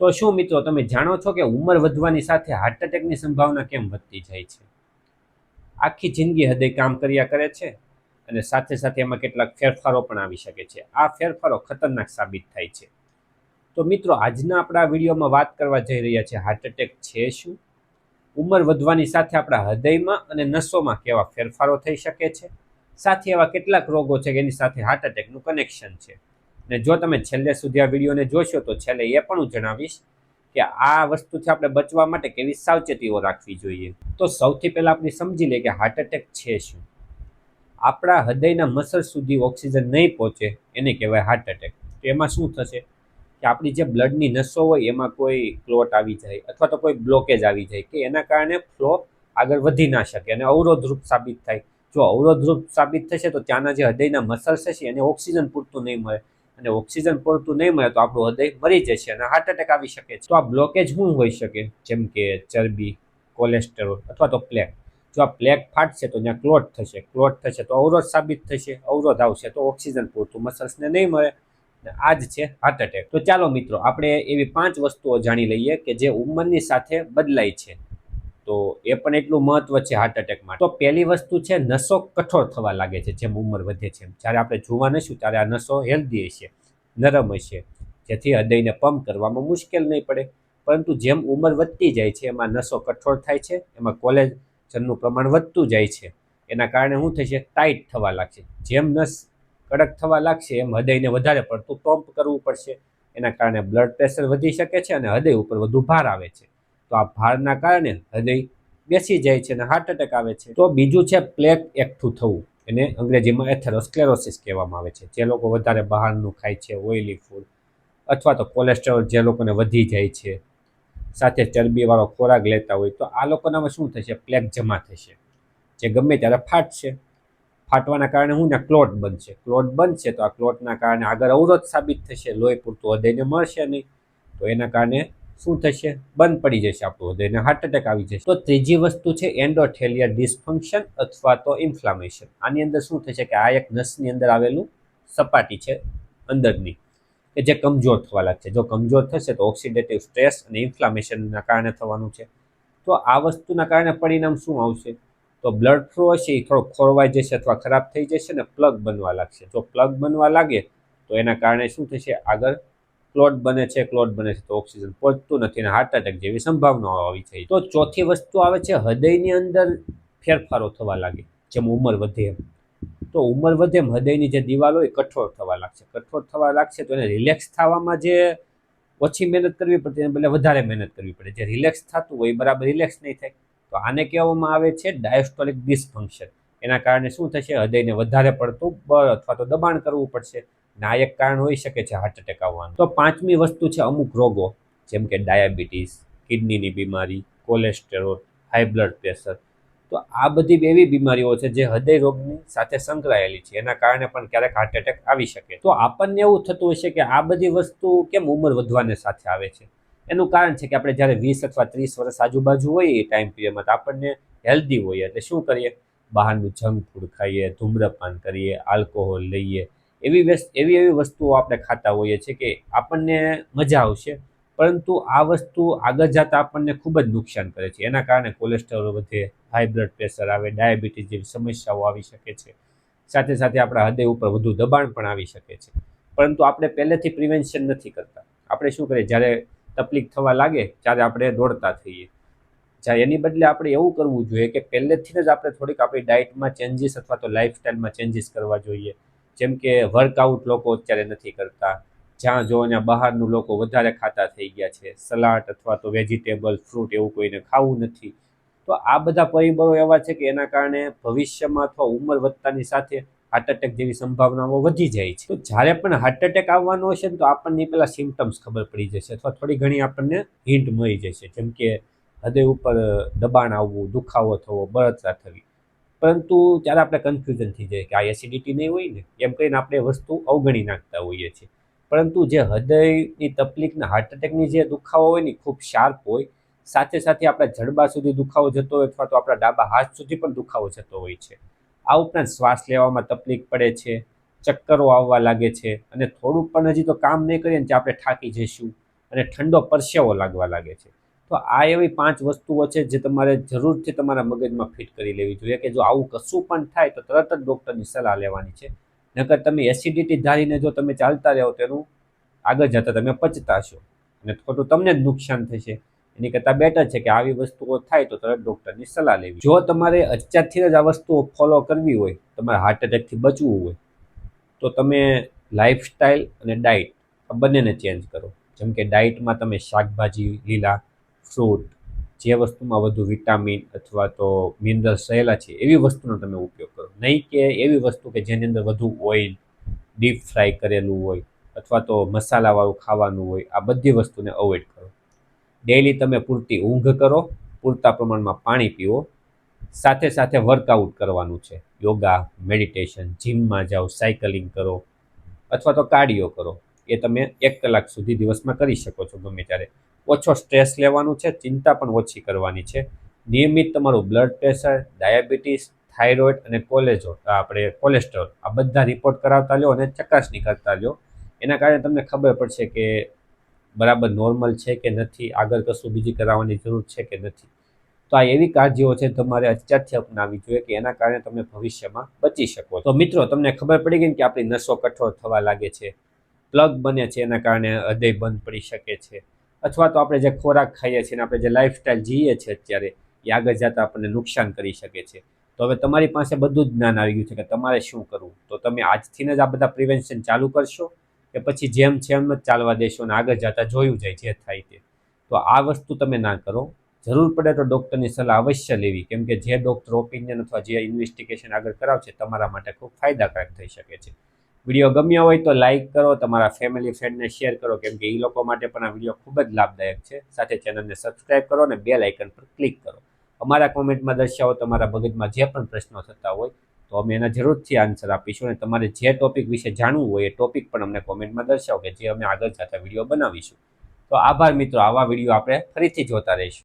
તો શું મિત્રો, તમે જાણો છો કે ઉંમર વધવાની સાથે હાર્ટ એટેકની સંભાવના કેમ વધતી જાય છે? આખી જિંદગી હૃદય કામ કર્યા કરે છે અને સાથે સાથે એમાં કેટલાક ફેરફારો પણ આવી શકે છે. આ ફેરફારો ખતરનાક સાબિત થાય છે. તો મિત્રો, આજના આપણા વિડીયોમાં વાત કરવા જઈ રહ્યા છે હાર્ટ એટેક છે શું? ઉંમર વધવાની સાથે આપણા હૃદયમાં અને નસોમાં કેવા ફેરફારો થઈ શકે છે? સાથે એવા કેટલાક રોગો છે કે એની સાથે હાર્ટ એટેકનું કનેક્શન છે. ને જો તમે છેલ્લે સુધી આ વિડીયોને જોશો, તો છેલ્લે એ પણ હું જણાવીશ કે આ વસ્તુથી આપણે બચવા માટે કેવી સાવચેતીઓ રાખવી જોઈએ. તો સૌથી પહેલાં આપણે સમજી લઈએ કે હાર્ટ એટેક છે શું? આપણા હૃદયના મસલ સુધી ઓક્સિજન નહીં પહોંચે, એને કહેવાય હાર્ટ એટેક તો એમાં શું થશે? કે આપણી જે બ્લડની નસો હોય, એમાં કોઈ ક્લોટ આવી જાય અથવા તો કોઈ બ્લોકેજ આવી જાય કે એના કારણે ફ્લો આગળ વધી ના શકે અને અવરોધરૂપ સાબિત થાય. જો અવરોધરૂપ સાબિત થશે, તો ત્યાંના જે હૃદયના મસલ્સ છે એને ઓક્સિજન પૂરતું નહીં મળે. અને ઓક્સિજન પૂરતું નહીં મળે તો આપણું હૃદય મરી જશે અને હાર્ટ એટેક આવી શકે છે. તો આ બ્લોકેજ શું હોઈ શકે? જેમ કે ચરબી કોલેસ્ટેરોલ અથવા તો પ્લેક જો આ પ્લેક ફાટશે તો ત્યાં ક્લોટ થશે. ક્લોટ થશે તો અવરોધ સાબિત થશે, અવરોધ આવશે તો ઓક્સિજન પૂરતું મસલ્સને નહીં મળે. આ જ છે હાર્ટ એટેક તો ચાલો મિત્રો, આપણે એવી પાંચ વસ્તુઓ જાણી લઈએ કે જે ઉંમરની સાથે બદલાય છે. તો એ પણ એટલું મહત્વ છે હાર્ટ એટેક માટે. તો પહેલી વસ્તુ છે, નસો કઠોર થવા લાગે છે, જેમ ઉંમર વધે છે જ્યારે આપણે જોવા નશું, ત્યારે આ નસો હેલ્ધી હશે, નરમ હશે. જેથી હૃદયને પંપ કરવામાં મુશ્કેલ નહીં પડે. પરંતુ જેમ ઉંમર વધતી જાય છે, એમાં નસો કઠોર થાય છે, એમાં કોલેજનનું પ્રમાણ વધતું જાય છે. એના કારણે શું થશે? ટાઈટ થવા લાગશે. જેમ નસ કડક થવા લાગશે, એમ હૃદયને વધારે પડતું પંપ કરવું પડશે. એના કારણે બ્લડ પ્રેશર વધી શકે છે અને હૃદય ઉપર વધુ ભાર આવે છે. તો આ ભારના કારણે હૃદય બેસી જાય છે અને હાર્ટ એટેક આવે છે. તો બીજું છે પ્લેક એકઠું થવું. એને અંગ્રેજીમાં એથેરોસ્ક્લેરોસિસ કહેવામાં આવે છે. જે લોકો વધારે બહારનું ખાય છે ઓઇલી ફૂડ અથવા તો કોલેસ્ટ્રોલ જે લોકોને વધી જાય છે, સાથે ચરબીવાળો ખોરાક લેતા હોય તો આ લોકોનામાં શું થશે? પ્લેક જમા થશે. જે ગમે ત્યારે ફાટશે. ફાટવાના કારણે શું ને ક્લોટ બનશે. ક્લોટ બનશે તો આ ક્લોટના કારણે આગળ અવરોધ સાબિત થશે. લોહી પૂરતું હૃદયને મળશે નહીં. તો એના કારણે શું થશે? બંધ પડી જશે આપણું હૃદયને હાર્ટ એટેક આવી જશે. તો ત્રીજી વસ્તુ છે એન્ડોથેલિયા ડિસફંક્શન અથવા તો ઇન્ફ્લામેશન આની અંદર શું થશે કે આ એક નસની અંદર આવેલું સપાટી છે અંદરની, કે જે કમજોર થવા લાગશે જો કમજોર થશે તો ઓક્સિડેટિવ સ્ટ્રેસ અને ઇન્ફ્લામેશનના કારણે થવાનું છે. તો આ વસ્તુના કારણે પરિણામ શું આવશે? તો બ્લડ ફ્લો હશે, એ થોડો ખોરવાઈ જશે અથવા ખરાબ થઈ જશે ને પ્લગ બનવા લાગશે. જો પ્લગ બનવા લાગે તો એના કારણે શું થશે? આગળ ક્લોટ બને છે ક્લોટ બને છે તો ઓક્સિજન પહોંચતું નથી અને હાર્ટ એટેક જેવી સંભાવનાઓ આવી થઈ તો ચોથી વસ્તુ આવે છે હૃદયની અંદર ફેરફારો થવા લાગે, જેમ ઉંમર વધે એમ. તો ઉંમર વધે એમ, હૃદયની જે દિવાલો એ કઠોર થવા લાગશે. કઠોર થવા લાગશે તો એને રિલેક્સ થવામાં જે ઓછી મહેનત કરવી પડતી એને બદલે વધારે મહેનત કરવી પડે. જે રિલેક્સ થતું હોય બરાબર રિલેક્સ નહીં થાય. તો આને કહેવામાં આવે છે ડાયસ્ટોલિક ડિસફંક્શન એના કારણે શું થશે? હૃદયને વધારે પડતું બળ અથવા તો દબાણ કરવું પડશે. આ એક કારણ હોઈ શકે છે હાર્ટ એટેક આવવાનું. તો પાંચમી વસ્તુ છે અમુક રોગો, જેમ કે ડાયાબિટીસ, કિડનીની બીમારી કોલેસ્ટેરોલ હાઈ બ્લડ પ્રેશર તો આ બધી એવી બીમારીઓ છે જે હૃદય રોગની સાથે સંકળાયેલી છે. એના કારણે પણ ક્યારેક હાર્ટ એટેક આવી શકે. તો આપણને એવું થતું હશે કે આ બધી વસ્તુ કેમ ઉંમર વધવાને સાથે આવે છે? એનું કારણ છે કે આપણે જ્યારે વીસ અથવા ત્રીસ વર્ષ આજુબાજુ હોઈએ એ ટાઈમ પીરિયડમાં તો આપણને હેલ્ધી હોઈએ. એટલે શું કરીએ? બહારનું જંક ફૂડ ખાઈએ, ધૂમ્રપાન કરીએ આલ્કોહોલ લઈએ એવી એવી એવી વસ્તુઓ આપણે ખાતા હોઈએ છીએ કે આપણને મજા આવશે, પરંતુ આ વસ્તુ આગળ જતાં આપણને ખૂબ જ નુકસાન કરે છે. એના કારણે કોલેસ્ટ્રોલ વધે હાઈ બ્લડ પ્રેશર આવે ડાયાબિટીસ જેવી સમસ્યાઓ આવી શકે છે. સાથે સાથે આપણા હૃદય ઉપર વધુ દબાણ પણ આવી શકે છે. પરંતુ આપણે પહેલેથી પ્રિવેન્શન નથી કરતા. આપણે શું કરીએ? જ્યારે તકલીફ થવા લાગે, ત્યારે આપણે દોડતા થઈએ. જ્યારે એની બદલે આપણે એવું કરવું જોઈએ કે પહેલેથી જ આપણે થોડીક આપણી ડાયટમાં ચેન્જીસ અથવા તો લાઈફસ્ટાઈલમાં ચેન્જીસ કરવા જોઈએ. જેમ કે વર્કઆઉટ લોકો અત્યારે નથી કરતા, જ્યાં જો ત્યાં બહારનું લોકો વધારે ખાતા થઈ ગયા છે, સલાડ અથવા તો વેજીટેબલ ફ્રૂટ એવું કોઈને ખાવું નથી. તો આ બધા પરિબળો એવા છે કે એના કારણે ભવિષ્યમાં અથવા ઉંમર વધતાની સાથે હાર્ટ એટેક જેવી સંભાવનાઓ વધી જાય છે. તો જ્યારે પણ હાર્ટ એટેક આવવાનો હશે ને તો આપણને પહેલાં સિમ્ટમ્સ ખબર પડી જશે અથવા થોડી ઘણી આપણને હિન્ટ મળી જશે. જેમ કે હૃદય ઉપર દબાણ આવવું, દુખાવો થવો, બળતરા થવી. પરંતુ ત્યારે આપણે કન્ફ્યુઝન થઈ જાય કે આ એસિડિટી નહીં હોય ને, એમ કહીને આપણે વસ્તુ અવગણી નાખતા હોઈએ છીએ. પરંતુ જે હૃદયની તકલીફના હાર્ટ એટેકની જે દુખાવો હોય ને ખૂબ શાર્પ હોય. સાથે સાથે આપણા જડબા સુધી દુખાવો જતો હોય અથવા તો આપણા ડાબા હાથ સુધી પણ દુખાવો જતો હોય છે. આ ઉપરાંત શ્વાસ લેવામાં તકલીફ પડે છે, ચક્કરો આવવા લાગે છે અને થોડુંક પણ હજી તો કામ નહીં કરીએ ને આપણે થાકી જઈશું અને ઠંડો પરસેવો લાગવા લાગે છે. તો આ એવી પાંચ વસ્તુઓ છે જે તમારે જરૂરથી તમારા મગજમાં ફિટ કરી લેવી જોઈએ કે જો આવું કશું પણ થાય તો તરત જ ડૉક્ટરની સલાહ લેવાની છે. નકર તમે એસિડિટી ધારીને જો તમે ચાલતા રહો તેનું આગળ જતાં તમે પચતા છો અને ખોટું તમને જ નુકસાન થશે. એની કરતાં બેટર છે કે આવી વસ્તુઓ થાય તો તરત ડૉક્ટરની સલાહ લેવી. જો તમારે અત્યારથી જ આ વસ્તુઓ ફોલો કરવી હોય, તમારે હાર્ટ એટેકથી બચવું હોય, તો તમે લાઇફસ્ટાઈલ અને ડાયટ આ બંનેને ચેન્જ કરો. જેમ કે ડાયટમાં તમે શાકભાજી લીલા ફ્રૂટ જે વસ્તુમાં વધુ વિટામિન અથવા તો મિનરલ્સ રહેલા છે, એવી વસ્તુનો તમે ઉપયોગ કરો. નહીં કે એવી વસ્તુ કે જેની અંદર વધુ ઓઇલ ડીપ ફ્રાય કરેલું હોય અથવા તો મસાલાવાળું ખાવાનું હોય, આ બધી વસ્તુને અવોઇડ કરો. ડેઈલી તમે પૂરતી ઊંઘ કરો, પૂરતા પ્રમાણમાં પાણી પીવો સાથે સાથે વર્કઆઉટ કરવાનું છે. યોગા મેડિટેશન જીમમાં જાઓ સાયકલિંગ કરો અથવા તો કાર્ડિયો કરો. એ તમે એક કલાક સુધી દિવસમાં કરી શકો છો ગમે ત્યારે. ઓછો સ્ટ્રેસ લેવાનું છે, ચિંતા પણ ઓછી કરવાની છે. નિયમિત તમારું બ્લડ પ્રેશર ડાયાબિટીસ થાઇરોઇડ અને કોલેજો આપણે કોલેસ્ટ્રોલ આ બધા રિપોર્ટ કરાવતા લો અને ચકાસણી કરતા લ્યો. એના કારણે તમને ખબર પડશે કે બરાબર નોર્મલ છે કે નથી, આગળ કશું બીજી કરાવવાની જરૂર છે કે નથી. તો આ એવી કાળજીઓ છે તમારે અત્યારથી અપનાવવી જોઈએ કે એના કારણે તમે ભવિષ્યમાં બચી શકો તો મિત્રો, તમને ખબર પડી ગઈ કે આપણી નસો કઠોર થવા લાગે છે. પ્લગ બને છે એના કારણે હૃદય બંધ પડી શકે છે. અથવા તો આપણે જે ખોરાક ખાઈએ છીએ આપણે જે લાઈફસ્ટાઈલ જીએ છીએ અત્યારે, એ આગળ જતાં આપણને નુકસાન કરી શકે છે. તો હવે તમારી પાસે બધું જ જ્ઞાન આવી ગયું છે કે તમારે શું કરવું? તો તમે આજથી જ આ બધા પ્રિવેન્શન ચાલુ કરશો કે પછી જેમ છે એમ જ ચાલવા દેશો અને આગળ જતાં જોયું જાય જે થાય તે. તો આ વસ્તુ તમે ના કરો. જરૂર પડે તો ડૉક્ટરની સલાહ અવશ્ય લેવી. કેમ કે જે ડૉક્ટર ઓપિનિયન અથવા જે ઇન્વેસ્ટિગેશન આગળ કરાવશે, તમારા માટે ખૂબ ફાયદાકારક થઈ શકે છે. વીડિયો ગમ્યો હોય તો લાઇક કરો, તમારા ફેમિલી ફ્રેન્ડને શેર કરો, કેમ કે એ લોકો માટે પણ આ વીડિયો ખૂબ જ લાભદાયક છે. સાથે ચેનલને સબસ્ક્રાઇબ કરો અને બેલ આઇકન પર ક્લિક કરો. અમારા કોમેન્ટમાં દર્શાવો, તમારા મગજમાં જે પણ પ્રશ્નો થતા હોય, તો અમે એના જરૂરથી આન્સર આપીશું અને તમારે જે ટોપિક વિશે જાણવું હોય એ ટોપિક પણ અમને કોમેન્ટમાં દર્શાવો કે જે અમે આગળ જતા વીડિયો બનાવીશું. તો આભાર મિત્રો, આવા વીડિયો આપણે ફરીથી જોતા રહીશું.